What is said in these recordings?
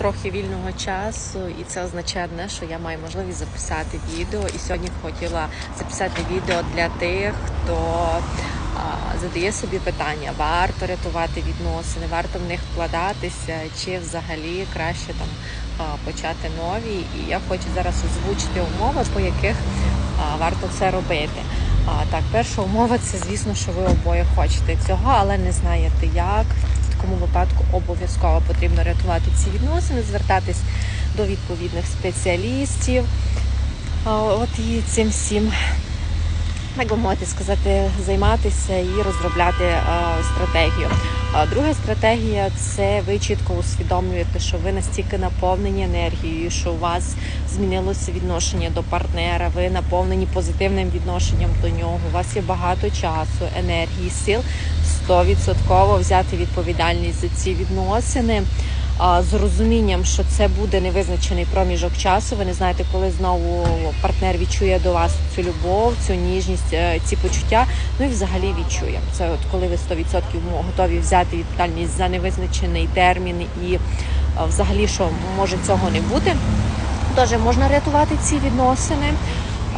трохи вільного часу, і це означає одне, що я маю можливість записати відео. І сьогодні хотіла записати відео для тих, хто а, задає собі питання, варто рятувати відносини, варто в них вкладатися, чи взагалі краще там а, почати нові. І я хочу зараз озвучити умови, по яких а, варто це робити. А, так, перша умова це, звісно, що ви обоє хочете цього, але не знаєте як. Такому випадку обов'язково потрібно рятувати ці відносини, звертатись до відповідних спеціалістів. От і цим всім, як би мовити сказати, займатися і розробляти стратегію. Друга стратегія це ви чітко усвідомлюєте, що ви настільки наповнені енергією, що у вас змінилося відношення до партнера, ви наповнені позитивним відношенням до нього. У вас є багато часу, енергії, сил 100% взяти відповідальність за ці відносини. З розумінням, що це буде невизначений проміжок часу. Ви не знаєте, коли знову партнер відчує до вас цю любов, цю ніжність, е, ці почуття. Ну і взагалі відчує. Це от коли ви 100% готові взяти відповідальність за невизначений термін і е, взагалі, що може цього не бути. Теж можна рятувати ці відносини.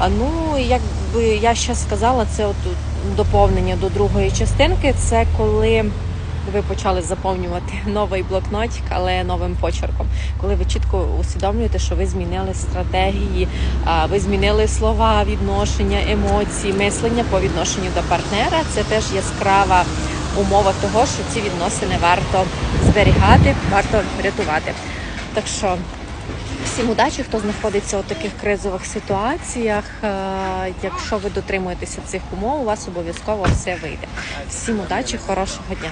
А ну, як би я ще сказала, це от доповнення до другої частинки. Це коли ви почали заповнювати новий блокнотик, але новим почерком. Коли ви чітко усвідомлюєте, що ви змінили стратегії, ви змінили слова, відношення, емоції, мислення по відношенню до партнера. Це теж яскрава умова того, що ці відносини варто зберігати, варто рятувати. Так що Всім удачі, хто знаходиться у таких кризових ситуаціях. Е, Якщо ви дотримуєтеся цих умов, у вас обов'язково все вийде. Всім удачі, хорошого дня.